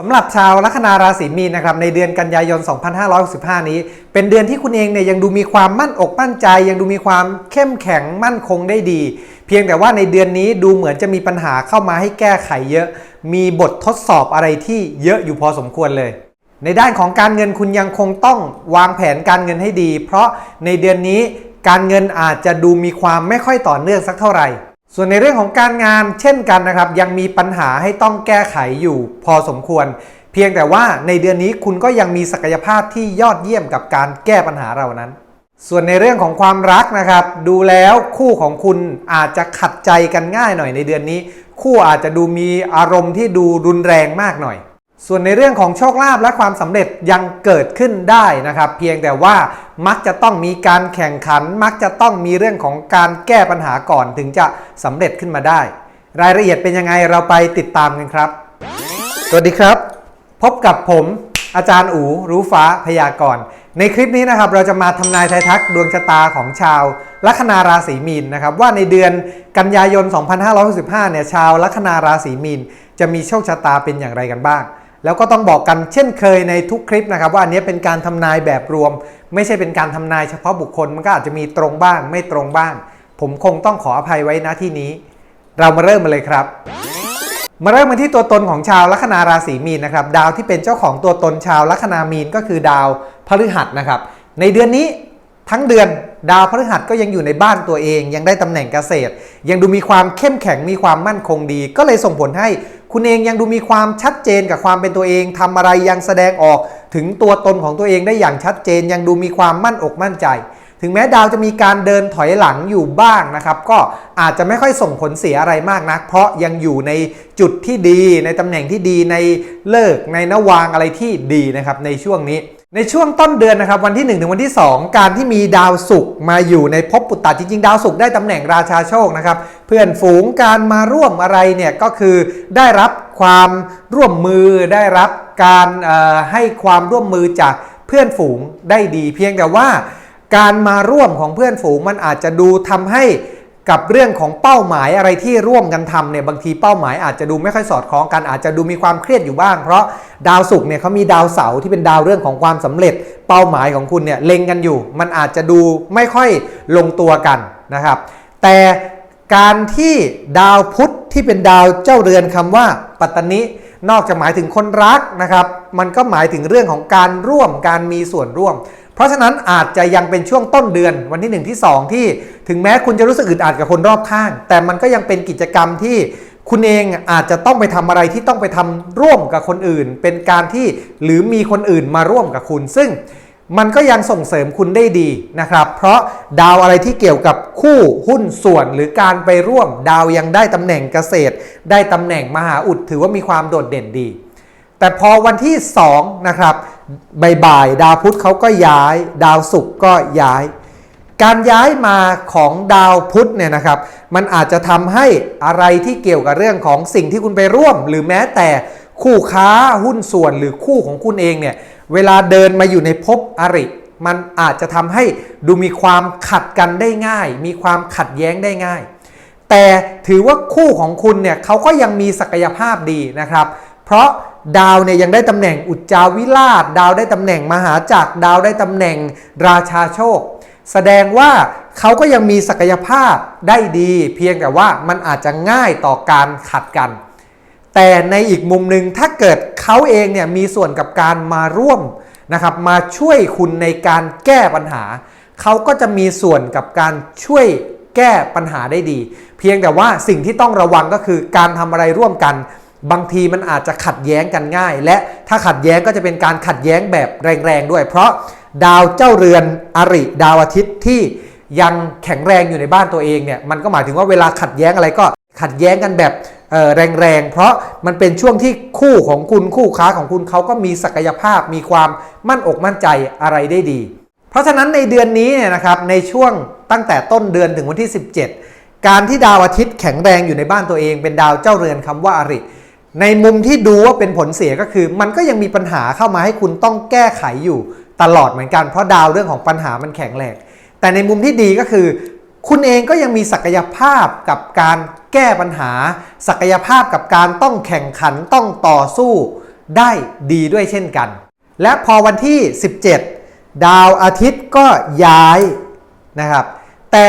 สำหรับชาวลัคนาราศีมีนนะครับในเดือนกันยายน 2565 นี้ เป็นเดือนที่คุณเองเนี่ยยังดูมีความมั่นอกมั่นใจ ยังดูมีความเข้มแข็งมั่นคงได้ดี เพียงแต่ว่าในเดือนนี้ดูเหมือนจะมีปัญหาเข้ามาให้แก้ไขเยอะ มีบททดสอบอะไรที่เยอะอยู่พอสมควรเลย ในด้านของการเงินคุณยังคงต้องวางแผนการเงินให้ดี เพราะในเดือนนี้การเงินอาจจะดูมีความไม่ค่อยต่อเนื่องสักเท่าไหร่ ส่วนในเรื่องของการงานเช่นกันนะครับ ยังมีปัญหาให้ต้องแก้ไขอยู่พอสมควร เพียงแต่ว่าในเดือนนี้คุณก็ยังมีศักยภาพที่ยอดเยี่ยมกับการแก้ปัญหาเหล่านั้น ส่วนในเรื่องของความรักนะครับ ดูแล้วคู่ของคุณอาจจะขัดใจกันง่ายหน่อยในเดือนนี้ คู่อาจจะดูมีอารมณ์ที่ดูรุนแรงมากหน่อย ส่วนในเรื่องของโชคลาภและความสำเร็จยังเกิดขึ้นได้นะครับ เพียงแต่ว่ามักจะต้องมีการแข่งขัน มักจะต้องมีเรื่องของการแก้ปัญหาก่อนถึงจะสำเร็จขึ้นมาได้ รายละเอียดเป็นยังไงเราไปติดตามกันครับ สวัสดีครับ พบกับผม อาจารย์อูรู้ฟ้าพยากรณ์ในคลิปนี้นะครับเราจะมาทำนายทายทักดวงชะตาของชาวลัคนาราศีมีนนะครับว่าในเดือนกันยายน 2565เนี่ยชาวลัคนาราศีมีนจะมีโชคชะตาเป็นอย่างไรกันบ้าง แล้วก็ต้องบอกกันเช่นเคยในทุกคลิปนะครับว่าอันนี้เป็นการทำนายแบบรวม ไม่ใช่เป็นการทำนายเฉพาะบุคคล มันก็อาจจะมีตรงบ้าง ไม่ตรงบ้าง ผมคงต้องขออภัยไว้ณที่นี้ เรามาเริ่มมาเลยครับ มาเริ่มกันที่ตัวตนของชาวลัคนาราศีมีนนะครับดาวที่เป็นเจ้าของตัวตนชาวลัคนามีนก็คือดาวพฤหัสนะครับ ในเดือนนี้ทั้งเดือนดาวพฤหัสก็ยังอยู่ในบ้านตัวเอง ยังได้ตำแหน่งเกษตร ยังดูมีความเข้มแข็งมีความมั่นคงดี ก็เลยส่งผลให้ คุณเองยังดูมีความชัดเจนกับความเป็นตัวเองทำอะไรยังแสดงออกถึงตัวตนของตัวเองได้อย่างชัดเจน ยังดูมีความมั่นอกมั่นใจ ถึงแม้ดาวจะมีการเดินถอยหลังอยู่บ้างนะครับ ก็อาจจะไม่ค่อยส่งผลเสียอะไรมากนัก เพราะยังอยู่ในจุดที่ดี ในตำแหน่งที่ดีในเลิกในนวางอะไรที่ดีนะครับในช่วงนี้ ในช่วงต้นเดือนนะครับวันที่ 1 ถึงวันที่ 2 การที่มีดาวศุกร์มาอยู่ในภพปุตตะจริงๆ ดาวศุกร์ได้ตำแหน่งราชาโชคนะครับ เพื่อนฝูงการมาร่วมอะไรเนี่ยก็คือได้รับความร่วมมือได้รับการให้ความร่วมมือจากเพื่อนฝูงได้ดี เพียงแต่ว่า การมาร่วมของเพื่อนฝูงมันอาจจะดูทำให้ กับเรื่องของเป้าหมายอะไรที่ร่วมกันทำเนี่ยบางทีเป้าหมายอาจจะดูไม่ค่อยสอดคล้องกันอาจจะดูมีความเครียดอยู่บ้าง เพราะดาวศุกร์เนี่ยเขามีดาวเสาร์ที่เป็นดาวเรื่องของความสำเร็จ เป้าหมายของคุณเนี่ยเล็งกันอยู่ มันอาจจะดูไม่ค่อยลงตัวกันนะครับ แต่การที่ดาวพุธที่เป็นดาวเจ้าเรือนคำว่า ปัตตนินอกจากหมายถึงคนรักนะครับ มันก็หมายถึงเรื่องของการร่วมการมีส่วนร่วม เพราะฉะนั้นอาจจะยังเป็นช่วงต้นเดือนวันที่ 1 ที่ 2 ที่ถึงแม้คุณจะรู้สึกอึดอัดกับคนรอบข้าง แต่มันก็ยังเป็นกิจกรรมที่คุณเองอาจจะต้องไปทำอะไรที่ต้องไปทำร่วมกับคนอื่น เป็นการที่หรือมีคนอื่นมาร่วมกับคุณ ซึ่งมันก็ยังส่งเสริมคุณได้ดีนะครับ เพราะดาวอะไรที่เกี่ยวกับคู่หุ้นส่วนหรือการไปร่วม ดาวยังได้ตำแหน่งเกษตร ได้ตำแหน่งมหาอุดถือว่ามีความโดดเด่นดี แต่พอวันที่ 2 นะครับบ่ายๆดาวพุธเขาก็ย้าย ดาวศุกร์ก็ย้าย การย้ายมาของดาวพุธเนี่ยนะครับ มันอาจจะทำให้อะไรที่เกี่ยวกับเรื่องของสิ่งที่คุณไปร่วม หรือแม้แต่คู่ค้าหุ้นส่วนหรือคู่ของคุณเองเนี่ยเวลาเดินมาอยู่ในภพอริมันอาจจะทำให้ดูมีความขัดกันได้ง่าย มีความขัดแย้งได้ง่าย แต่ถือว่าคู่ของคุณเนี่ยเขาก็ยังมีศักยภาพดีนะครับ เพราะ ดาวเนี่ยยังได้ตำแหน่งอุจจาวิราช ดาวได้ตำแหน่งมหาจักร ดาวได้ตำแหน่งราชาโชค แสดงว่าเขาก็ยังมีศักยภาพได้ดี เพียงแต่ว่ามันอาจจะง่ายต่อการขัดกัน แต่ในอีกมุมหนึ่งถ้าเกิดเขาเองเนี่ยมีส่วนกับการมาร่วมนะครับมาช่วยคุณในการแก้ปัญหา เขาก็จะมีส่วนกับการช่วยแก้ปัญหาได้ดี เพียงแต่ว่าสิ่งที่ต้องระวังก็คือการทำอะไรร่วมกัน บางทีมันอาจจะขัดแย้งกันง่าย และถ้าขัดแย้งก็จะเป็นการขัดแย้งแบบแรงๆด้วย เพราะดาวเจ้าเรือนอริดาวอาทิตย์ที่ยังแข็งแรงอยู่ในบ้านตัวเองเนี่ยมันก็หมายถึงว่าเวลาขัดแย้งอะไรก็ขัดแย้งกันแบบแรงๆ เพราะมันเป็นช่วงที่คู่ของคุณคู่ค้าของคุณเขาก็มีศักยภาพมีความมั่นอกมั่นใจอะไรได้ดี เพราะฉะนั้นในเดือนนี้เนี่ยนะครับในช่วงตั้งแต่ต้นเดือนถึงวันที่ 17 การที่ดาวอาทิตย์แข็งแรงอยู่ในบ้านตัวเอง เป็นดาวเจ้าเรือนคำว่าอริ ในมุมที่ดูว่าเป็นผลเสียก็คือ มันก็ยังมีปัญหาเข้ามาให้คุณต้องแก้ไขอยู่ตลอดเหมือนกัน เพราะดาวเรื่องของปัญหามันแข็งแรงแต่ในมุมที่ดีก็คือ คุณเองก็ยังมีศักยภาพกับการแก้ปัญหา ศักยภาพกับการต้องแข่งขันต้องต่อสู้ ได้ดีด้วยเช่นกัน และพอวันที่ 17 ดาวอาทิตย์ก็ย้ายนะครับแต่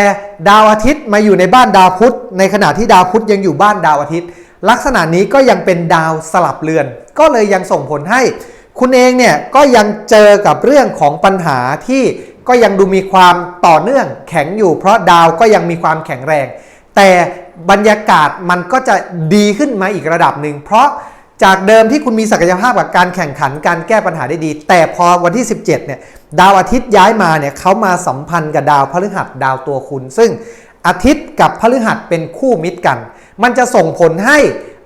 ดาวอาทิตย์มาอยู่ในบ้านดาวพุธในขณะที่ดาวพุธยังอยู่บ้านดาวอาทิตย์ ลักษณะนี้ก็ยังเป็นดาวสลับเรือน ก็เลยยังส่งผลให้ คุณเองเนี่ยก็ยังเจอกับเรื่องของปัญหาที่ก็ยังดูมีความต่อเนื่องแข็งอยู่ เพราะดาวก็ยังมีความแข็งแรง แต่บรรยากาศมันก็จะดีขึ้นมาอีกระดับหนึ่งเพราะจากเดิมที่คุณมีศักยภาพกับการแข่งขันการแก้ปัญหาได้ดี แต่พอวันที่ 17เนี่ยดาวอาทิตย์ย้ายมาเนี่ยเขามาสัมพันธ์กับดาวพฤหัสดาวตัวคุณ ซึ่งอาทิตย์กับพฤหัสเป็นคู่มิตรกัน มันจะส่งผลให้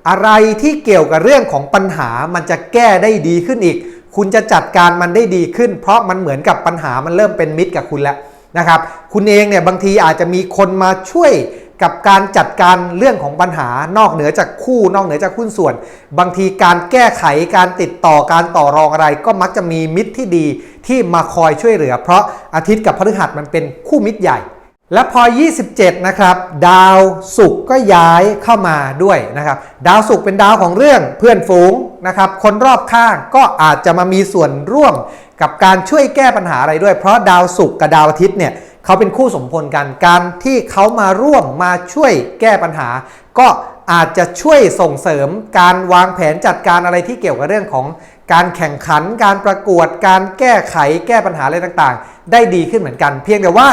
อะไรที่เกี่ยวกับเรื่องของปัญหามันจะแก้ได้ดีขึ้นอีก คุณจะจัดการมันได้ดีขึ้น เพราะมันเหมือนกับปัญหามันเริ่มเป็นมิตรกับคุณแล้วนะครับ คุณเองเนี่ยบางทีอาจจะมีคนมาช่วยกับการจัดการเรื่องของปัญหานอกเหนือจากคู่ นอกเหนือจากหุ้นส่วน บางทีการแก้ไขการติดต่อการต่อรองอะไร ก็มักจะมีมิตรที่ดีที่มาคอยช่วยเหลือ เพราะอาทิตย์กับพฤหัสมันเป็นคู่มิตรใหญ่ และพอ 27 นะครับ ดาวศุกร์ก็ย้ายเข้ามาด้วยนะครับ ดาวศุกร์เป็นดาวของเรื่องเพื่อนฝูงนะครับ คนรอบข้างก็อาจจะมามีส่วนร่วมกับการช่วยแก้ปัญหาอะไรด้วย เพราะดาวศุกร์กับดาวอาทิตย์เนี่ยเขาเป็นคู่สมพลกัน การที่เขามาร่วมมาช่วยแก้ปัญหา ก็อาจจะช่วยส่งเสริมการวางแผนจัดการอะไรที่เกี่ยวกับเรื่องของการแข่งขัน การประกวด การแก้ไขแก้ปัญหาอะไรต่างๆ ได้ดีขึ้นเหมือนกัน เพียงแต่ว่า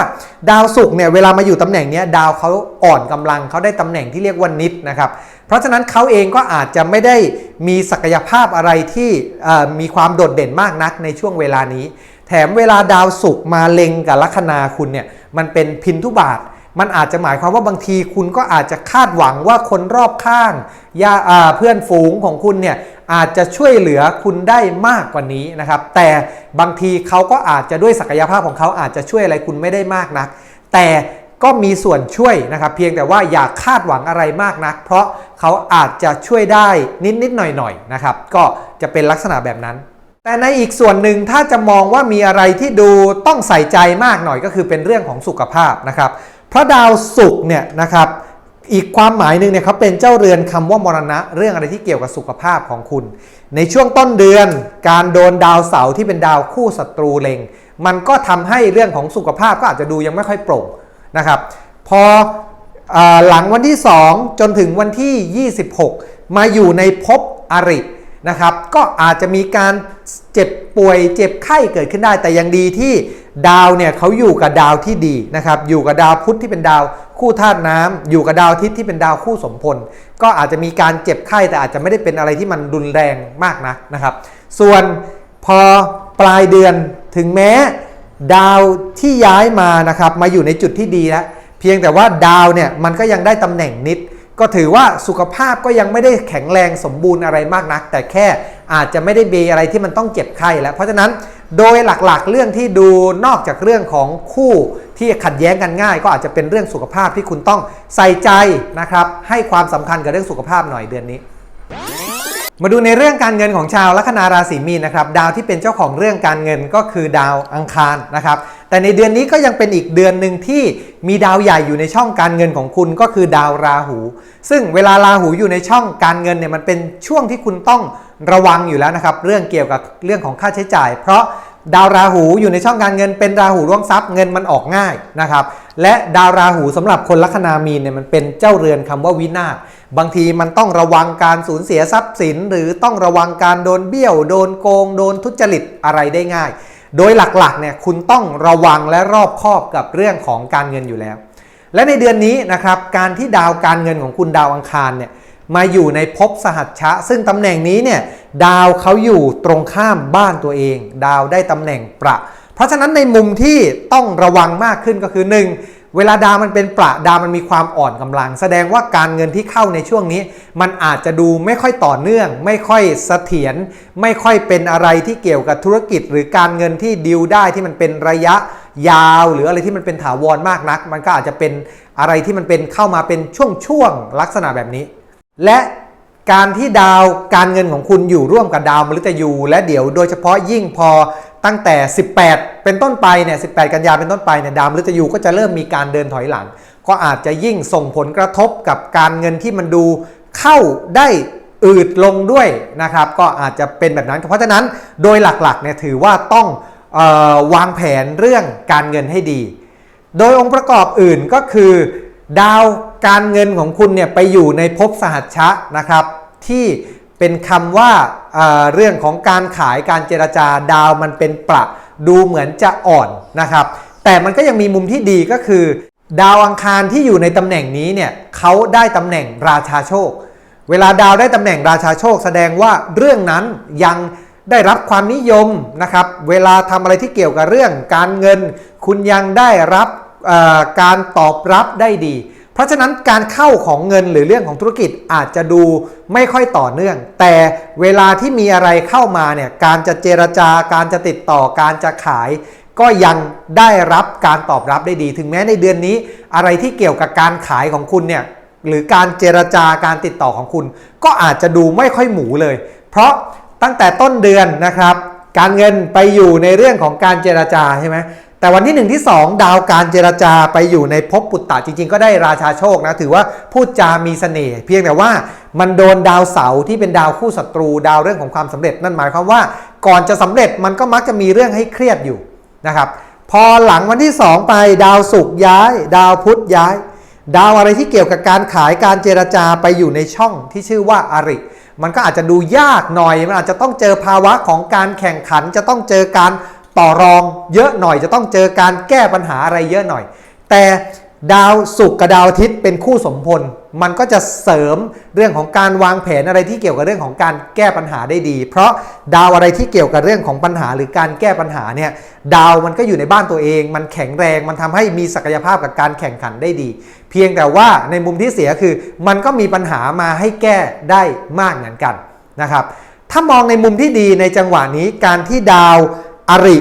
ดาวศุกร์เนี่ยเวลามาอยู่ตำแหน่งนี้ดาวเขาอ่อนกำลังเขาได้ตำแหน่งที่เรียกว่านิดนะครับเพราะฉะนั้นเขาเองก็อาจจะไม่ได้มีศักยภาพอะไรที่มีความโดดเด่นมากนักในช่วงเวลานี้ แถมเวลาดาวศุกร์มาเล็งกับลัคนาคุณเนี่ยมันเป็นพินทุบาท มันอาจจะหมายความว่าบางทีคุณก็อาจจะคาดหวังว่าคนรอบข้างญาเพื่อนฝูงของคุณเนี่ยอาจจะช่วยเหลือคุณได้มากกว่านี้นะครับ แต่บางทีเขาก็อาจจะด้วยศักยภาพของเขาอาจจะช่วยอะไรคุณไม่ได้มากนัก แต่ก็มีส่วนช่วยนะครับ เพียงแต่ว่าอย่าคาดหวังอะไรมากนัก เพราะเขาอาจจะช่วยได้นิดๆหน่อยๆนะครับ ก็จะเป็นลักษณะแบบนั้น แต่ในอีกส่วนหนึ่งถ้าจะมองว่ามีอะไรที่ดูต้องใส่ใจมากหน่อยก็คือเป็นเรื่องของสุขภาพนะครับ พระดาวศุกร์เนี่ยนะครับอีกความหมายหนึ่งเนี่ยเขาเป็นเจ้าเรือนคำว่ามรณะ เรื่องอะไรที่เกี่ยวกับสุขภาพของคุณ ในช่วงต้นเดือน การโดนดาวเสาร์ที่เป็นดาวคู่ศัตรูเลงมันก็ทำให้เรื่องของสุขภาพก็อาจจะดูยังไม่ค่อยโปร่งนะครับพออหลังวันที่ 2 จนถึงวันที่ 26 มาอยู่ในภพอริ นะครับ ก็อาจจะมีการเจ็บป่วยเจ็บไข้เกิดขึ้นได้ แต่ยังดีที่ดาวเนี่ยเขาอยู่กับดาวที่ดีนะครับ อยู่กับดาวพุธที่เป็นดาวคู่ธาตุน้ำอยู่กับดาวอาทิตย์ที่เป็นดาวคู่สมพล ก็อาจจะมีการเจ็บไข้แต่อาจจะไม่ได้เป็นอะไรที่มันรุนแรงมากนักนะครับ ส่วนพอปลายเดือนถึงแม้ ดาวที่ย้ายมานะครับมาอยู่ในจุดที่ดีแล้วเพียงแต่ว่าดาวเนี่ยมันก็ยังได้ตำแหน่งนิด ก็ถือว่าสุขภาพก็ยังไม่ได้แข็งแรงสมบูรณ์อะไรมากนัก แต่แค่อาจจะไม่ได้มีอะไรที่มันต้องเจ็บไข้แล้ว เพราะฉะนั้นโดยหลักๆ เรื่องที่ดูนอกจากเรื่องของคู่ที่ขัดแย้งกันง่าย ก็อาจจะเป็นเรื่องสุขภาพที่คุณต้องใส่ใจนะครับให้ความสำคัญกับเรื่องสุขภาพหน่อยเดือนนี้ มาดูในเรื่องการเงินของชาวลัคนาราศีมีนนะครับดาวที่เป็นเจ้าของเรื่องการเงินก็คือดาวอังคารนะครับแต่ในเดือนนี้ก็ยังเป็นอีกเดือนหนึ่งที่มีดาวใหญ่อยู่ในช่องการเงินของคุณก็คือดาวราหู ซึ่งเวลาราหูอยู่ในช่องการเงินเนี่ยมันเป็นช่วงที่คุณต้องระวังอยู่แล้วนะครับเรื่องเกี่ยวกับเรื่องของค่าใช้จ่าย เพราะ ดาวราหูอยู่ในช่องการเงินเป็นราหูร่วงทรัพย์เงินมันออกง่ายนะครับและดาวราหูสำหรับคนลัคนามีนเนี่ยมันเป็นเจ้าเรือนคำว่าวินาศบางทีมันต้องระวังการสูญเสียทรัพย์สิน หรือต้องระวังการโดนเบี้ยว โดนโกง โดนทุจริตอะไรได้ง่าย โดยหลักๆเนี่ยคุณต้องระวังและรอบคอบกับเรื่องของการเงินอยู่แล้ว และในเดือนนี้นะครับการที่ดาวการเงินของคุณดาวอังคารเนี่ย มาอยู่ในภพสหัชชะ ซึ่งตำแหน่งนี้เนี่ยดาวเขาอยู่ตรงข้ามบ้านตัวเอง ดาวได้ตำแหน่งประ เพราะฉะนั้นในมุมที่ต้องระวังมากขึ้นก็คือ 1. เวลาดาวมันเป็นประดาวมันมีความอ่อนกำลัง แสดงว่าการเงินที่เข้าในช่วงนี้ มันอาจจะดูไม่ค่อยต่อเนื่อง ไม่ค่อยเสถียรไม่ค่อยเป็นอะไรที่เกี่ยวกับธุรกิจ หรือการเงินที่ดิวได้ที่มันเป็นระยะยาวหรืออะไรที่มันเป็นถาวรมากนัก มันก็อาจจะเป็นอะไรที่มันเป็นเข้ามาเป็นช่วงๆลักษณะแบบนี้ และการที่ดาวการเงินของคุณอยู่ร่วมกับดาวมฤตยู และเดี๋ยวโดยเฉพาะยิ่งพอตั้งแต่ 18 เป็นต้นไปเนี่ย18 กันยาเป็นต้นไปเนี่ยดาวมฤตยูก็จะเริ่มมีการเดินถอยหลัง ก็อาจจะยิ่งส่งผลกระทบกับการเงินที่มันดูเข้าได้อืดลงด้วยนะครับ ก็อาจจะเป็นแบบนั้น เพราะฉะนั้นโดยหลักๆเนี่ยถือว่าต้องออวางแผนเรื่องการเงินให้ดี โดยองค์ประกอบอื่นก็คือ ดาวการเงินของคุณเนี่ยไปอยู่ในภพสหัชชะนะครับ ที่เป็นคำว่าเอ่อเรื่องของการขายการเจรจาดาวมันเป็นประดูเหมือนจะอ่อนนะครับ แต่มันก็ยังมีมุมที่ดีก็คือ ดาวอังคารที่อยู่ในตำแหน่งนี้เนี่ยเขาได้ตำแหน่งราชาโชค เวลาดาวได้ตำแหน่งราชาโชค แสดงว่าเรื่องนั้นยังได้รับความนิยมนะครับ เวลาทำอะไรที่เกี่ยวกับเรื่องการเงิน คุณยังได้รับ การตอบรับได้ดี เพราะฉะนั้นการเข้าของเงินหรือเรื่องของธุรกิจอาจจะดูไม่ค่อยต่อเนื่อง แต่เวลาที่มีอะไรเข้ามาเนี่ยการจะเจรจาการจะติดต่อการจะขาย ก็ยังได้รับการตอบรับได้ดี ถึงแม้ในเดือนนี้ อะไรที่เกี่ยวกับการขายของคุณเนี่ยหรือการเจรจาการติดต่อของคุณ ก็อาจจะดูไม่ค่อยหมูเลย เพราะตั้งแต่ต้นเดือนนะครับ การเงินไปอยู่ในเรื่องของการเจรจาใช่ไหม แต่วันที่ 1 ที่ 2 ดาวการเจรจาไปอยู่ในภพปุตตะจริง ๆ ก็ได้ราชาโชคนะ ถือว่าพูดจามีเสน่ห์เพียงแต่ว่ามันโดนดาวเสาที่เป็นดาวคู่ศัตรูดาวเรื่องของความสำเร็จนั่นหมายความว่าก่อนจะสำเร็จมันก็มักจะมีเรื่องให้เครียดอยู่นะครับพอหลังวันที่ 2 ไปดาวศุกร์ย้าย ดาวพุธย้าย ดาวอะไรที่เกี่ยวกับการขายการเจรจาไปอยู่ในช่องที่ชื่อว่าอาริมันก็อาจจะดูยากหน่อยมันอาจจะต้องเจอภาวะของการแข่งขันจะต้องเจอการ ต่อรองเยอะหน่อยจะต้องเจอการแก้ปัญหาอะไรเยอะหน่อย แต่ดาวศุกร์กับดาวอาทิตย์เป็นคู่สมพล มันก็จะเสริมเรื่องของการวางแผนอะไรที่เกี่ยวกับเรื่องของการแก้ปัญหาได้ดี เพราะดาวอะไรที่เกี่ยวกับเรื่องของปัญหาหรือการแก้ปัญหาเนี่ยดาวมันก็อยู่ในบ้านตัวเอง มันแข็งแรง มันทำให้มีศักยภาพกับการแข่งขันได้ดี เพียงแต่ว่าในมุมที่เสียคือ มันก็มีปัญหามาให้แก้ได้มากเหมือนกันนะครับ ถ้ามองในมุมที่ดีในจังหวะนี้การที่ดาว อริ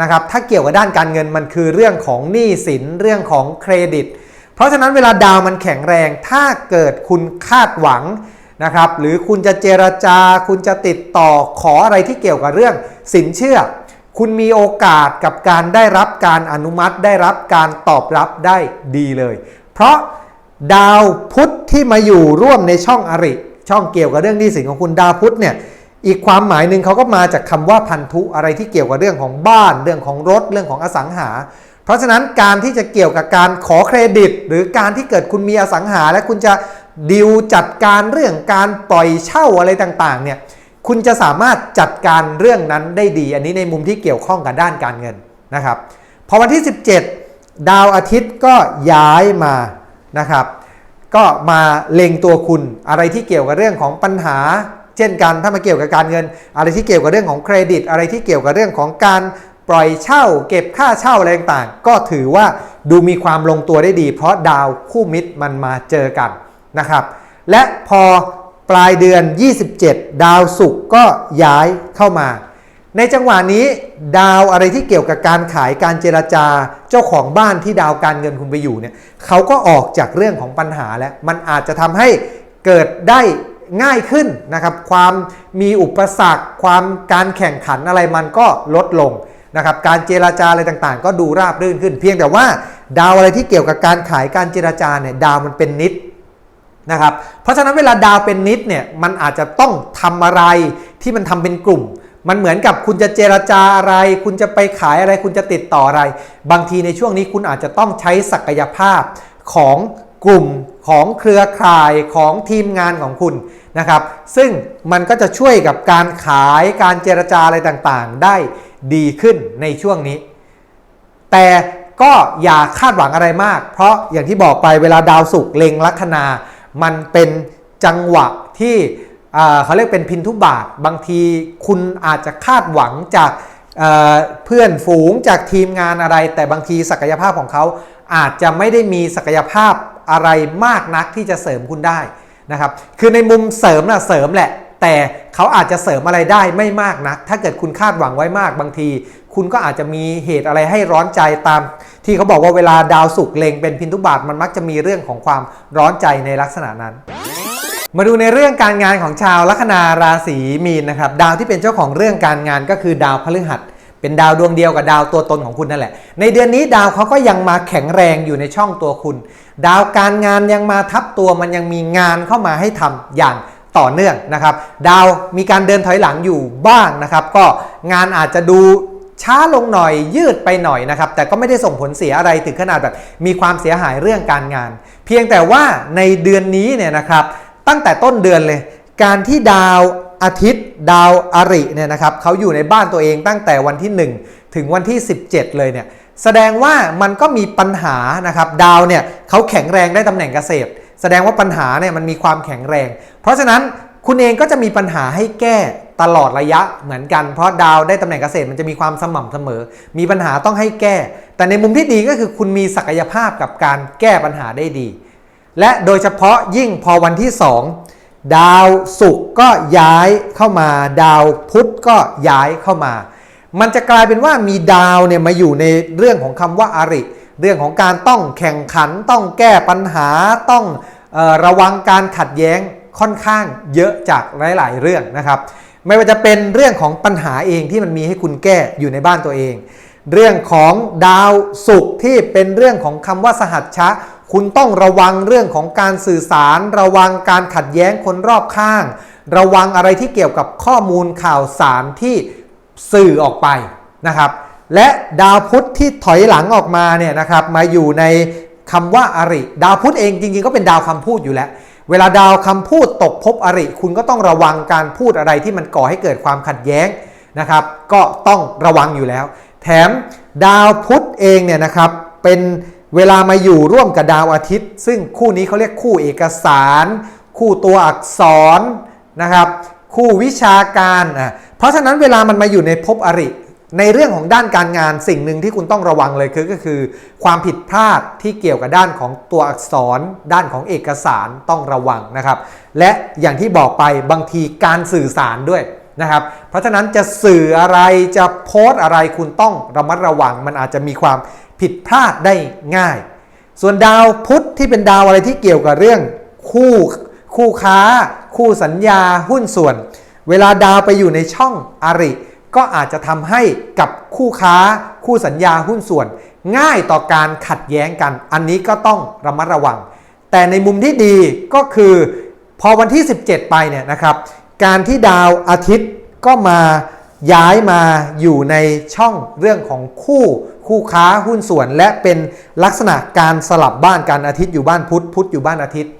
นะครับถ้าเกี่ยวกับด้านการเงินมันคือเรื่องของหนี้สินเรื่องของเครดิต เพราะฉะนั้นเวลาดาวมันแข็งแรง ถ้าเกิดคุณคาดหวังนะครับหรือคุณจะเจรจา คุณจะติดต่อขออะไรที่เกี่ยวกับเรื่องสินเชื่อ คุณมีโอกาสกับการได้รับการอนุมัติได้รับการตอบรับได้ดีเลย เพราะดาวพุธที่มาอยู่ร่วมในช่องอริ ช่องเกี่ยวกับเรื่องหนี้สินของคุณดาวพุธเนี่ย อีกความหมายหนึ่งเขาก็มาจากคำว่าพันธุอะไรที่เกี่ยวกับเรื่องของบ้าน เรื่องของรถ เรื่องของอสังหา เพราะฉะนั้นการที่จะเกี่ยวกับการขอเครดิต หรือการที่เกิดคุณมีอสังหา และคุณจะดิวจัดการเรื่องการปล่อยเช่าอะไรต่างๆเนี่ยคุณจะสามารถจัดการเรื่องนั้นได้ดี อันนี้ในมุมที่เกี่ยวข้องกับด้านการเงินนะครับพอวันที่ 17 ดาวอาทิตย์ก็ย้ายมานะครับ ก็มาเล็งตัวคุณอะไรที่เกี่ยวกับเรื่องของปัญหา เช่นกันถ้ามาเกี่ยวกับการเงิน อะไรที่เกี่ยวกับเรื่องของเครดิต อะไรที่เกี่ยวกับเรื่องของการปล่อยเช่า เก็บค่าเช่าอะไรต่างๆก็ถือว่าดูมีความลงตัวได้ดี เพราะดาวคู่มิตรมันมาเจอกันนะครับ และพอปลายเดือน 27 ดาวศุกร์ก็ย้ายเข้ามา ในจังหวะนี้ ดาวอะไรที่เกี่ยวกับการขายการเจรจาเจ้าของบ้านที่ดาวการเงินคุณไปอยู่เนี่ยเขาก็ออกจากเรื่องของปัญหาแล้วมันอาจจะทำให้เกิดได้ ง่ายขึ้นนะครับ ความมีอุปสรรค ความการแข่งขันอะไรมันก็ลดลงนะครับ การเจรจาอะไรต่างๆ ก็ดูราบรื่นขึ้น เพียงแต่ว่าดาวอะไรที่เกี่ยวกับการขายการเจรจาเนี่ยดาวมันเป็นนิดนะครับ เพราะฉะนั้นเวลาดาวเป็นนิดเนี่ยมันอาจจะต้องทำอะไรที่มันทำเป็นกลุ่ม มันเหมือนกับคุณจะเจรจาอะไร คุณจะไปขายอะไร คุณจะติดต่ออะไร บางทีในช่วงนี้คุณอาจจะต้องใช้ศักยภาพของ กลุ่มของเครือข่ายของทีมงานของคุณนะครับ ซึ่งมันก็จะช่วยกับการขายการเจรจาอะไรต่างๆ ได้ดีขึ้นในช่วงนี้ แต่ก็อย่าคาดหวังอะไรมาก เพราะอย่างที่บอกไปเวลาดาวศุกเล็งลัคนา มันเป็นจังหวะที่เขาเรียกเป็นพินทุบาท บางทีคุณอาจจะคาดหวังจากเเพื่อนฝูงจากทีมงานอะไร แต่บางทีศักยภาพของเขาอาจจะไม่ได้มีศักยภาพ อะไรมากนักที่จะเสริมคุณได้นะครับ คือในมุมเสริมนะเสริมแหละ แต่เขาอาจจะเสริมอะไรได้ไม่มากนัก ถ้าเกิดคุณคาดหวังไว้มากบางที คุณก็อาจจะมีเหตุอะไรให้ร้อนใจตาม ที่เขาบอกว่าเวลาดาวศุกร์เล็งเป็นพินทุบาทมันมักจะมีเรื่องของความร้อนใจในลักษณะนั้นมาดูในเรื่องการงานของชาวลัคนาราศีมีนนะครับ ดาวที่เป็นเจ้าของเรื่องการงานก็คือดาวพฤหัส เป็นดาวดวงเดียวกับดาวตัวตนของคุณนั่นแหละ ในเดือนนี้ดาวเขาก็ยังมาแข็งแรงอยู่ในช่องตัวคุณ ดาวการงานยังมาทับตัวมันยังมีงานเข้ามาให้ทำอย่างต่อเนื่องนะครับ ดาวมีการเดินถอยหลังอยู่บ้างนะครับ ก็งานอาจจะดูช้าลงหน่อยยืดไปหน่อยนะครับ แต่ก็ไม่ได้ส่งผลเสียอะไรถึงขนาดแบบมีความเสียหายเรื่องการงาน เพียงแต่ว่าในเดือนนี้เนี่ยนะครับ ตั้งแต่ต้นเดือนเลย การที่ดาว อาทิตย์ดาวอริเนี่ยนะครับเขาอยู่ในบ้านตัวเองตั้งแต่วันที่ 1 ถึงวันที่ 17 เลยเนี่ยแสดงว่ามันก็มีปัญหานะครับดาวเนี่ยเขาแข็งแรงได้ตำแหน่งเกษตร แสดงว่าปัญหาเนี่ยมันมีความแข็งแรง เพราะฉะนั้นคุณเองก็จะมีปัญหาให้แก้ตลอดระยะเหมือนกัน เพราะดาวได้ตำแหน่งเกษตรมันจะมีความสม่ำเสมอ มีปัญหาต้องให้แก้ แต่ในมุมที่ดีก็คือคุณมีศักยภาพกับการแก้ปัญหาได้ดี และโดยเฉพาะยิ่งพอวันที่ 2 ดาวศุกร์ก็ย้ายเข้ามา ดาวพุธก็ย้ายเข้ามา มันจะกลายเป็นว่ามีดาวเนี่ยมาอยู่ในเรื่องของคำว่าอาริ เรื่องของการต้องแข่งขันต้องแก้ปัญหาต้องออระวังการขัดแย้งค่อนข้างเยอะจากหลาย ๆ เรื่องนะครับ ไม่ว่าจะเป็นเรื่องของปัญหาเองที่มันมีให้คุณแก้อยู่ในบ้านตัวเอง เรื่องของดาวศุกร์ที่เป็นเรื่องของคำว่าสหัชชะ คุณต้องระวังเรื่องของการสื่อสาร ระวังการขัดแย้งคนรอบข้าง ระวังอะไรที่เกี่ยวกับข้อมูลข่าวสารที่สื่อออกไปนะครับ และดาวพุธที่ถอยหลังออกมาเนี่ยนะครับมาอยู่ในคำว่าอาริ ดาวพุธเองจริงๆก็เป็นดาวคำพูดอยู่แล้ว เวลาดาวคำพูดตกภพอริ คุณก็ต้องระวังการพูดอะไรที่มันก่อให้เกิดความขัดแย้งนะครับ ก็ต้องระวังอยู่แล้ว แถมดาวพุธเองเนี่ยนะครับเป็น เวลามาอยู่ร่วมกับดาวอาทิตย์ ซึ่งคู่นี้เขาเรียกคู่เอกสาร คู่ตัวอักษรนะครับ คู่วิชาการอะเพราะฉะนั้นเวลามันมาอยู่ในภพอริ ในเรื่องของด้านการงานสิ่งหนึ่งที่คุณต้องระวังเลยคือก็คือ ความผิดพลาดที่เกี่ยวกับด้านของตัวอักษร ด้านของเอกสารต้องระวังนะครับ และอย่างที่บอกไปบางทีการสื่อสารด้วยนะครับ เพราะฉะนั้นจะสื่ออะไรจะโพสต์อะไรคุณต้องระมัดระวัง มันอาจจะมีความ ผิดพลาดได้ง่าย ส่วนดาวพุธที่เป็นดาวอะไรที่เกี่ยวกับเรื่องคู่คู่ค้า คู่สัญญาหุ้นส่วน เวลาดาวไปอยู่ในช่องอาริ ก็อาจจะทำให้กับคู่ค้า คู่สัญญาหุ้นส่วน ง่ายต่อการขัดแย้งกัน อันนี้ก็ต้องระมัดระวัง แต่ในมุมที่ดีก็คือพอวันที่ 17 ไปเนี่ยนะครับ การที่ดาวอาทิตย์ก็มา ย้ายมาอยู่ในช่องเรื่องของคู่คู่ค้าหุ้นส่วน และเป็นลักษณะการสลับบ้านกันอาทิตย์อยู่บ้านพุธพุธอยู่บ้านอาทิตย์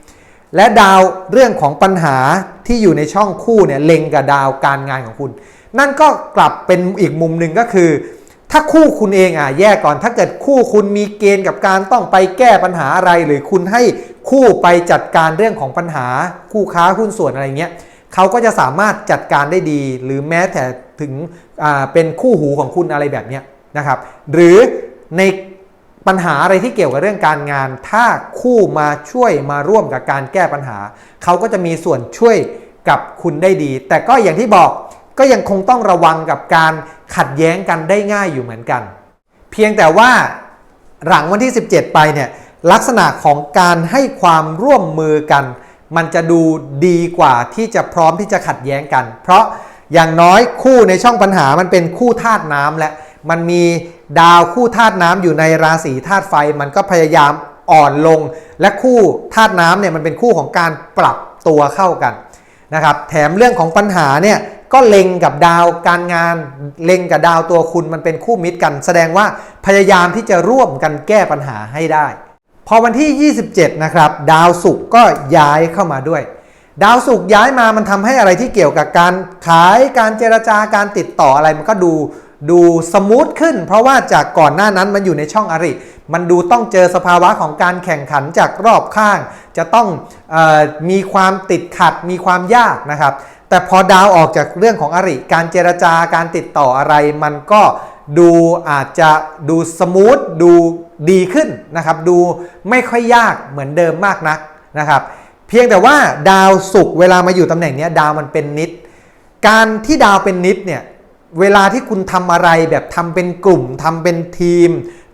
และดาวเรื่องของปัญหาที่อยู่ในช่องคู่เนี่ยเล็งกับดาวการงานของคุณ นั่นก็กลับเป็นอีกมุมหนึ่งก็คือ ถ้าคู่คุณเองอะแยกก่อนถ้าเกิดคู่คุณมีเกณฑ์กับการต้องไปแก้ปัญหาอะไร หรือคุณให้คู่ไปจัดการเรื่องของปัญหาคู่ค้าหุ้นส่วนอะไรเงี้ยเขาก็จะสามารถจัดการได้ดี หรือแม้แต่ ถึงเป็นคู่หูของคุณอะไรแบบนี้นะครับหรือในปัญหาอะไรที่เกี่ยวกับเรื่องการงาน ถ้าคู่มาช่วยมาร่วมกับการแก้ปัญหา เขาก็จะมีส่วนช่วยกับคุณได้ดี แต่ก็อย่างที่บอกก็ยังคงต้องระวังกับการขัดแย้งกันได้ง่ายอยู่เหมือนกัน เพียงแต่ว่าหลังวันที่ 17 ไปเนี่ยลักษณะของการให้ความร่วมมือกัน มันจะดูดีกว่าที่จะพร้อมที่จะขัดแย้งกัน เพราะ อย่างน้อยคู่ในช่องปัญหามันเป็นคู่ธาตุน้ำและมันมีดาวคู่ธาตุน้ำอยู่ในราศีธาตุไฟ มันก็พยายามอ่อนลง และคู่ธาตุน้ำเนี่ยมันเป็นคู่ของการปรับตัวเข้ากันนะครับแถมเรื่องของปัญหาเนี่ยก็เล็งกับดาวการงานเล็งกับดาวตัวคุณมันเป็นคู่มิตรกัน แสดงว่าพยายามที่จะร่วมกันแก้ปัญหาให้ได้ พอวันที่ 27 นะครับ ดาวศุกร์ก็ย้ายเข้ามาด้วย ดาวศุกร์ย้ายมามันทำให้อะไรที่เกี่ยวกับการขายการเจรจาการติดต่ออะไรมันก็ดูดูสมูทขึ้น เพราะว่าจากก่อนหน้านั้นมันอยู่ในช่องอริ มันดูต้องเจอสภาวะของการแข่งขันจากรอบข้าง จะต้องออมีความติดขัดมีความยากนะครับ แต่พอดาวออกจากเรื่องของอริ การเจรจาการติดต่ออะไร มันก็ดูอาจจะดูสมูทดูดีขึ้นนะครับ ดูไม่ค่อยยากเหมือนเดิมมากนักนะครับ เพียงแต่ว่าดาวศุกร์เวลามาอยู่ตำแหน่งนี้ดาวมันเป็นนิด การที่ดาวเป็นนิดเนี่ยเวลาที่คุณทำอะไรแบบทำเป็นกลุ่มทำเป็นทีม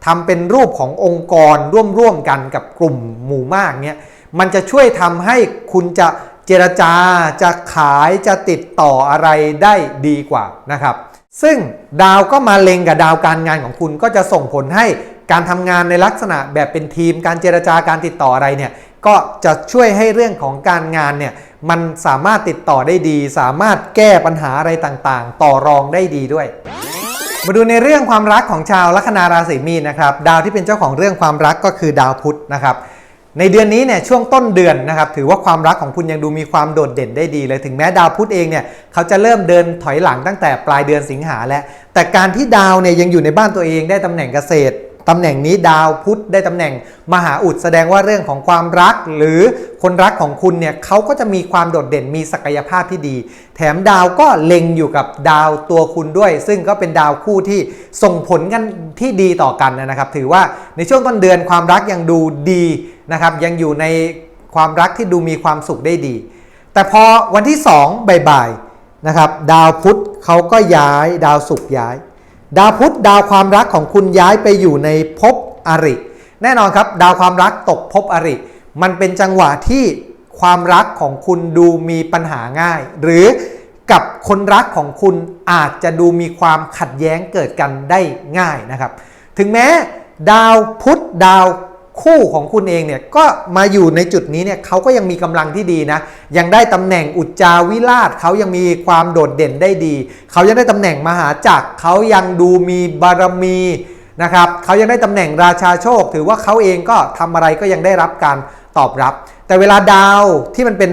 ทำเป็นรูปขององค์กรร่วมๆกันกับกลุ่มหมู่มากเนี่ยมันจะช่วยทำให้คุณจะเจรจาจะขายจะติดต่ออะไรได้ดีกว่านะครับ ซึ่งดาวก็มาเล็งกับดาวการงานของคุณก็จะส่งผลให้การทำงานในลักษณะแบบเป็นทีม การเจรจาการติดต่ออะไรเนี่ย ก็จะช่วยให้เรื่องของการงานเนี่ยมันสามารถติดต่อได้ดี สามารถแก้ปัญหาอะไรต่างๆ ต่อรองได้ดีด้วย มาดูในเรื่องความรักของชาวลัคนาราศีมีนนะครับดาวที่เป็นเจ้าของเรื่องความรักก็คือดาวพุธนะครับในเดือนนี้เนี่ยช่วงต้นเดือนนะครับถือว่าความรักของคุณยังดูมีความโดดเด่นได้ดีเลยถึงแม้ดาวพุธเองเนี่ยเขาจะเริ่มเดินถอยหลังตั้งแต่ปลายเดือนสิงหาแล้วแต่การที่ดาวเนี่ยยังอยู่ในบ้านตัวเองได้ตำแหน่งเกษตร ตำแหน่งนี้ดาวพุธได้ตำแหน่งมหาอุดแสดงว่าเรื่องของความรัก หรือคนรักของคุณเนี่ยเขาก็จะมีความโดดเด่นมีศักยภาพที่ดี แถมดาวก็เล็งอยู่กับดาวตัวคุณด้วย ซึ่งก็เป็นดาวคู่ที่ส่งผลกันที่ดีต่อกันนะครับ ถือว่าในช่วงต้นเดือนความรักยังดูดีนะครับยังอยู่ในความรักที่ดูมีความสุขได้ดี แต่พอวันที่2บ่ายๆนะครับดาวพุธเขาก็ย้ายดาวศุกร์ย้าย ดาวพุธดาวความรักของคุณย้ายไปอยู่ในภพอริ แน่นอนครับ ดาวความรักตกภพอริ มันเป็นจังหวะที่ความรักของคุณดูมีปัญหาง่าย หรือกับคนรักของคุณอาจจะดูมีความขัดแย้งเกิดกันได้ง่ายนะครับ ถึงแม้ ดาวพุธดาว คู่ของคุณเองเนี่ยก็มาอยู่ในจุดนี้เนี่ยเขาก็ยังมีกำลังที่ดีนะ ยังได้ตำแหน่งอุจจาวิราชเขายังมีความโดดเด่นได้ดี เขายังได้ตำแหน่งมหาจักรเขายังดูมีบารมีนะครับเขายังได้ตำแหน่งราชาโชค ถือว่าเขาเองก็ทำอะไรก็ยังได้รับการตอบรับ แต่เวลาดาวที่มันเป็น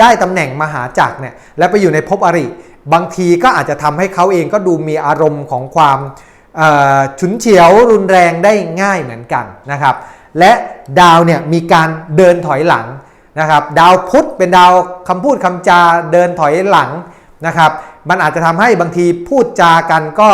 ได้ตำแหน่งมหาจักรเนี่ยแล้วไปอยู่ในภพอริ บางทีก็อาจจะทำให้เขาเองก็ดูมีอารมณ์ของความฉุนเฉียวรุนแรงได้ง่ายเหมือนกันนะครับ และดาวเนี่ยมีการเดินถอยหลังนะครับดาวพุธเป็นดาวคำพูดคำจาเดินถอยหลังนะครับมันอาจจะทำให้บางทีพูดจากันก็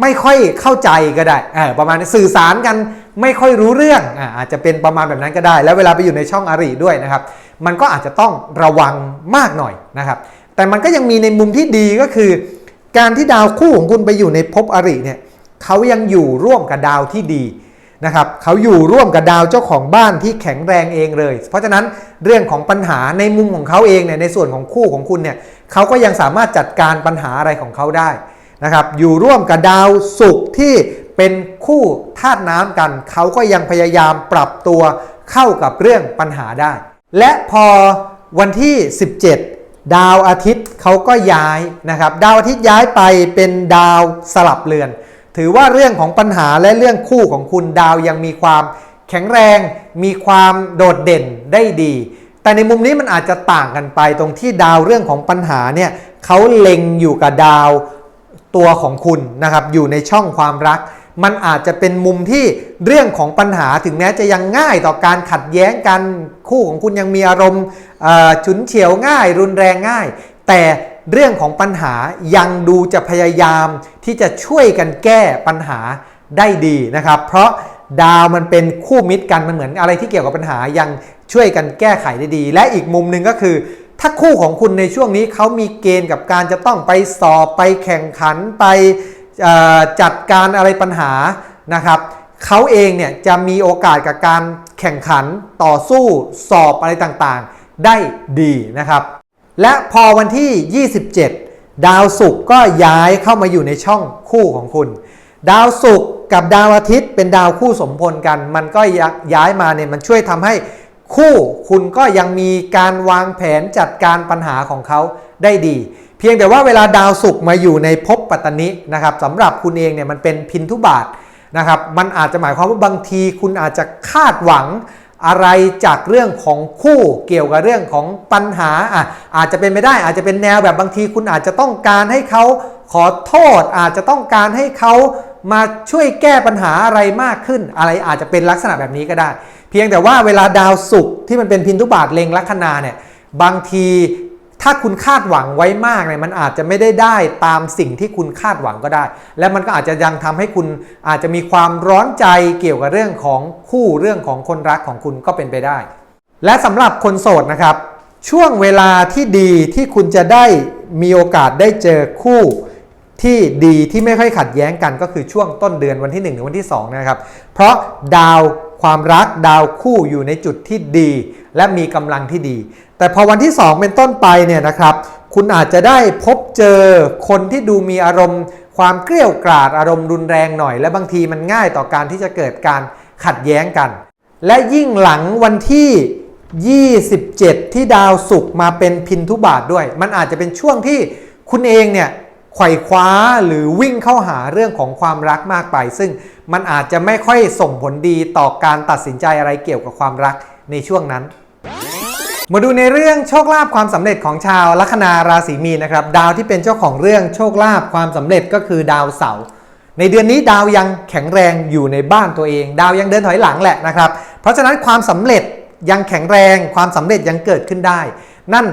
ไม่ค่อยเข้าใจก็ได้ประมาณนี้สื่อสารกันไม่ค่อยรู้เรื่องอาจจะเป็นประมาณแบบนั้นก็ได้ แล้วเวลาไปอยู่ในช่องอาริด้วยนะครับ มันก็อาจจะต้องระวังมากหน่อยนะครับ แต่มันก็ยังมีในมุมที่ดีก็คือ การที่ดาวคู่ของคุณไปอยู่ในภพอริเนี่ยเขายังอยู่ร่วมกับดาวที่ดี นะครับเขาอยู่ร่วมกับดาวเจ้าของบ้านที่แข็งแรงเองเลย เพราะฉะนั้นเรื่องของปัญหาในมุมของเขาเองเนี่ยในส่วนของคู่ของคุณเนี่ยเขาก็ยังสามารถจัดการปัญหาอะไรของเขาได้นะครับอยู่ร่วมกับดาวศุกร์ที่เป็นคู่ธาตุน้ำกัน เขาก็ยังพยายามปรับตัวเข้ากับเรื่องปัญหาได้ และพอวันที่ 17 ดาวอาทิตย์เขาก็ย้ายนะครับดาวอาทิตย์ย้ายไปเป็นดาวสลับเรือน ถือว่าเรื่องของปัญหาและเรื่องคู่ของคุณดาวยังมีความแข็งแรง มีความโดดเด่นได้ดี แต่ในมุมนี้มันอาจจะต่างกันไปตรงที่ดาวเรื่องของปัญหาเนี่ยเขาเล็งอยู่กับดาวตัวของคุณนะครับอยู่ในช่องความรัก มันอาจจะเป็นมุมที่เรื่องของปัญหาถึงแม้จะยังง่ายต่อการขัดแย้งกันคู่ของคุณยังมีอารมณ์ฉุนเฉียวง่าย รุนแรงง่าย แต่ เรื่องของปัญหายังดูจะพยายามที่จะช่วยกันแก้ปัญหาได้ดีนะครับ เพราะดาวมันเป็นคู่มิตรกันมันเหมือนอะไรที่เกี่ยวกับปัญหายังช่วยกันแก้ไขได้ดี และอีกมุมหนึ่งก็คือ ถ้าคู่ของคุณในช่วงนี้เขามีเกณฑ์กับการจะต้องไปสอบไปแข่งขันไปจัดการอะไรปัญหานะครับเขาเองเนี่ยจะมีโอกาสกับการแข่งขันต่อสู้สอบอะไรต่างๆ ได้ดีนะครับ และพอวันที่ 27 ดาวศุกร์ก็ย้ายเข้ามาอยู่ในช่องคู่ของคุณ ดาวศุกร์กับดาวอาทิตย์เป็นดาวคู่สมพลกัน มันก็ย้ายมาเนี่ยมันช่วยทำให้คู่คุณก็ยังมีการวางแผนจัดการปัญหาของเขาได้ดี เพียงแต่ว่าเวลาดาวศุกร์มาอยู่ในภพปัตตนินะครับสำหรับคุณเองเนี่ยมันเป็นพินทุบาทนะครับมันอาจจะหมายความว่าบางทีคุณอาจจะคาดหวัง อะไรจากเรื่องของคู่เกี่ยวกับเรื่องของปัญหาอะอาจจะเป็นไม่ได้อาจจะเป็นแนวแบบบางทีคุณอาจจะต้องการให้เขาขอโทษ อาจจะต้องการให้เขามาช่วยแก้ปัญหาอะไรมากขึ้น อะไรอาจจะเป็นลักษณะแบบนี้ก็ได้ เพียงแต่ว่าเวลาดาวศุกร์ที่มันเป็นพินทุบาทเล็งลัคนาเนี่ยบางที ถ้าคุณคาดหวังไว้มากเนี่ยมันอาจจะไม่ได้ได้ตามสิ่งที่คุณคาดหวังก็ได้ และมันก็อาจจะยังทำให้คุณอาจจะมีความร้อนใจเกี่ยวกับเรื่องของคู่เรื่องของคนรักของคุณก็เป็นไปได้ และสำหรับคนโสดนะครับ ช่วงเวลาที่ดีที่คุณจะได้มีโอกาสได้เจอคู่ที่ดีที่ไม่ค่อยขัดแย้งกันก็คือช่วงต้นเดือนวันที่ 1 ถึงวันที่ 2 นะครับ เพราะดาวความรักดาวคู่อยู่ในจุดที่ดี และมีกำลังที่ดี แต่พอวันที่ 2 เป็นต้นไปเนี่ยนะครับ คุณอาจจะได้พบเจอคนที่ดูมีอารมณ์ ความเกลี้ยวกราดอารมณ์รุนแรงหน่อย และบางทีมันง่ายต่อการที่จะเกิดการขัดแย้งกัน และยิ่งหลังวันที่ 27 ที่ดาวศุกร์มาเป็นพินทุบาทด้วย มันอาจจะเป็นช่วงที่คุณเองเนี่ยไขว่คว้าหรือวิ่งเข้าหาเรื่องของความรักมากไป ซึ่งมันอาจจะไม่ค่อยส่งผลดีต่อการตัดสินใจอะไรเกี่ยวกับความรัก ในช่วงนั้น มาดูในเรื่องโชคลาภความสำเร็จของชาวลัคนาราศีมีนนะครับ ดาวที่เป็นเจ้าของเรื่องโชคลาภความสำเร็จก็คือดาวเสาร์ในเดือนนี้ดาวยังแข็งแรงอยู่ในบ้านตัวเอง ดาวยังเดินถอยหลังแหละนะครับ เพราะฉะนั้นความสำเร็จยังแข็งแรงความสำเร็จยังเกิดขึ้นได้ นั่น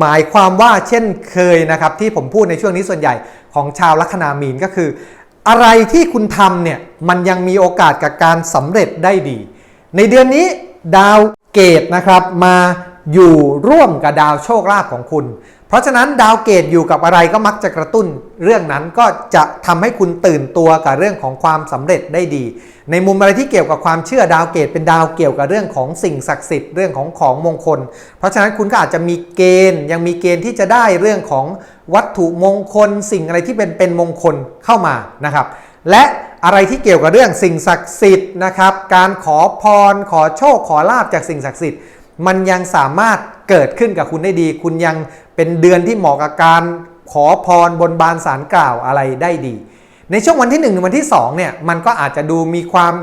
หมายความว่าเช่นเคยนะครับ ที่ผมพูดในช่วงนี้ส่วนใหญ่ของชาวลัคนามีนก็คือ อะไรที่คุณทำเนี่ยมันยังมีโอกาสกับการสำเร็จได้ดี ในเดือนนี้ดาว เกตนะครับมาอยู่ร่วมกับดาวโชคลาภของคุณ เพราะฉะนั้นดาวเกตอยู่กับอะไรก็มักจะกระตุ้น เรื่องนั้นก็จะทำให้คุณตื่นตัวกับเรื่องของความสำเร็จได้ดี ในมุมอะไรที่เกี่ยวกับความเชื่อดาวเกตเป็นดาวเกี่ยวกับเรื่องของสิ่งศักดิ์สิทธิ์เรื่องของของมงคล เพราะฉะนั้นคุณก็อาจจะมีเกณฑ์ ยังมีเกณฑ์ที่จะได้เรื่องของวัตถุมงคล สิ่งอะไรที่เป็นเป็นมงคลเข้ามานะครับ และ อะไรที่เกี่ยวกับเรื่องสิ่งศักดิ์สิทธิ์นะครับ การขอพรขอโชคขอลาบจากสิ่งศักดิ์สิทธิ์ มันยังสามารถเกิดขึ้นกับคุณได้ดี คุณยังเป็นเดือนที่เหมาะกับการขอพรบนบานสารกล่าวอะไรได้ดี ในช่วงวันที่1ถึงวันที่2เนี่ยมันก็อาจจะดูมีความ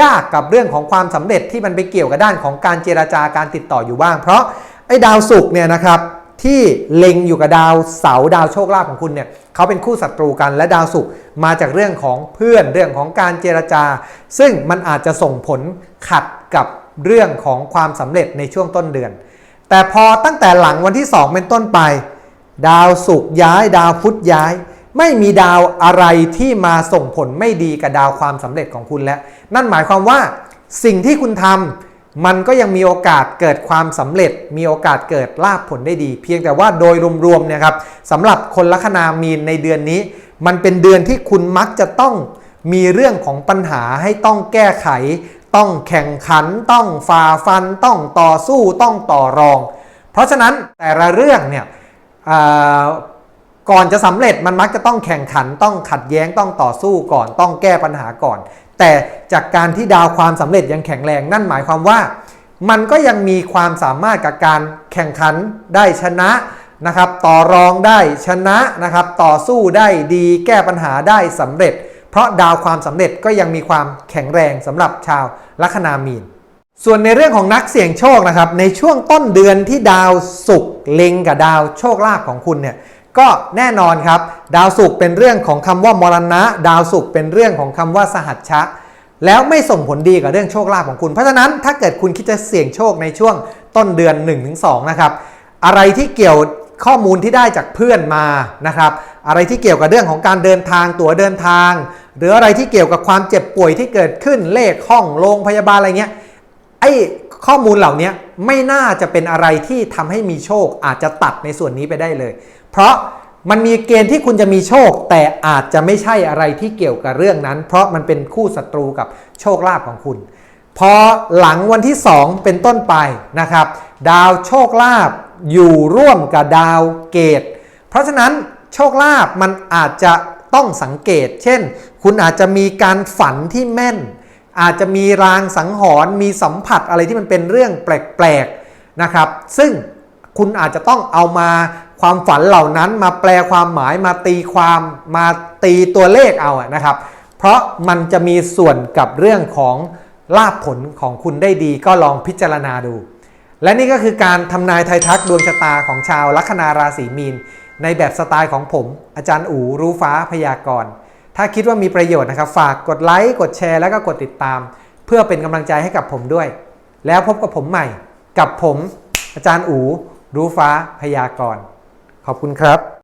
ยากกับเรื่องของความสำเร็จที่มันไปเกี่ยวกับด้านของการเจราจาการติดต่ออยู่บ้าง เพราะไอ้ดาวศุกร์เนี่ยนะครับ ที่เล็งอยู่กับดาวเสาร์ดาวโชคลาภของคุณเนี่ยเขาเป็นคู่ศัตรูกันและดาวศุกร์มาจากเรื่องของเพื่อนเรื่องของการเจรจา ซึ่งมันอาจจะส่งผลขัดกับเรื่องของความสำเร็จในช่วงต้นเดือน แต่พอตั้งแต่หลังวันที่ 2 เป็นต้นไป ดาวศุกร์ย้าย ดาวพุธย้าย ไม่มีดาวอะไรที่มาส่งผลไม่ดีกับดาวความสำเร็จของคุณแล้ว นั่นหมายความว่าสิ่งที่คุณทำ มันก็ยังมีโอกาสเกิดความสำเร็จ มีโอกาสเกิดลาภผลได้ดี เพียงแต่ว่าโดยรวมๆเนี่ยครับสำหรับคนลัคนามีนในเดือนนี้ มันเป็นเดือนที่คุณมักจะต้องมีเรื่องของปัญหาให้ต้องแก้ไข ต้องแข่งขัน ต้องฝ่าฟัน ต้องต่อสู้ต้องต่อรอง เพราะฉะนั้นแต่ละเรื่องเนี่ยก่อนจะสำเร็จมันมักจะต้องแข่งขันต้องขัดแย้งต้องต่อสู้ก่อน ต้องแก้ปัญหาก่อน แต่จากการที่ดาวความสำเร็จยังแข็งแรงนั่นหมายความว่า มันก็ยังมีความสามารถกับการแข่งขันได้ชนะนะครับ ต่อรองได้ชนะนะครับ ต่อสู้ได้ดีแก้ปัญหาได้สำเร็จ เพราะดาวความสำเร็จก็ยังมีความแข็งแรงสำหรับชาวลัคนามีน ส่วนในเรื่องของนักเสี่ยงโชคนะครับ ในช่วงต้นเดือนที่ดาวศุกร์เล็งกับดาวโชคลาภของคุณเนี่ย ก็แน่นอนครับ ดาวศุกร์เป็นเรื่องของคำว่ามรณะ ดาวศุกร์เป็นเรื่องของคำว่าสหัชชะ แล้วไม่ส่งผลดีกับเรื่องโชคลาภของคุณ เพราะฉะนั้นถ้าเกิดคุณคิดจะเสี่ยงโชคในช่วงต้นเดือน 1-2 นะครับ อะไรที่เกี่ยวข้อมูลที่ได้จากเพื่อนมานะครับ อะไรที่เกี่ยวกับเรื่องของการเดินทางตั๋วเดินทาง หรืออะไรที่เกี่ยวกับความเจ็บป่วยที่เกิดขึ้นเลขห้องโรงพยาบาลอะไรเงี้ยไอ้ข้อมูลเหล่านี้ไม่น่าจะเป็นอะไรที่ทำให้มีโชคอาจจะตัดในส่วนนี้ไปได้เลย เพราะมันมีเกณฑ์ที่คุณจะมีโชค แต่อาจจะไม่ใช่อะไรที่เกี่ยวกับเรื่องนั้น เพราะมันเป็นคู่ศัตรูกับโชคลาภของคุณ พอหลังวันที่ 2 เป็นต้นไปนะครับ ดาวโชคลาภอยู่ร่วมกับดาวเกต เพราะฉะนั้นโชคลาภมันอาจจะต้องสังเกต เช่น คุณอาจจะมีการฝันที่แม่น อาจจะมีรางสังหรณ์มีสัมผัสอะไรที่มันเป็นเรื่องแปลกๆนะครับ ซึ่งคุณอาจจะต้องเอามาความฝันเหล่านั้นมาแปลความหมายมาตีความมาตีตัวเลขเอาอะนะครับ เพราะมันจะมีส่วนกับเรื่องของลาภผลของคุณได้ดีก็ลองพิจารณาดู และนี่ก็คือการทำนายไทยทักดวงชะตาของชาวลัคนาราศีมีน ในแบบสไตล์ของผม อาจารย์อู๋รู้ฟ้าพยากรณ์ถ้าคิดว่ามีประโยชน์นะครับ ฝากกดไลค์กดแชร์แล้วก็กดติดตาม เพื่อเป็นกำลังใจให้กับผมด้วย แล้วพบกับผมใหม่กับผม อาจารย์อู๋รู้ฟ้าพยากรณ์ ขอบคุณครับ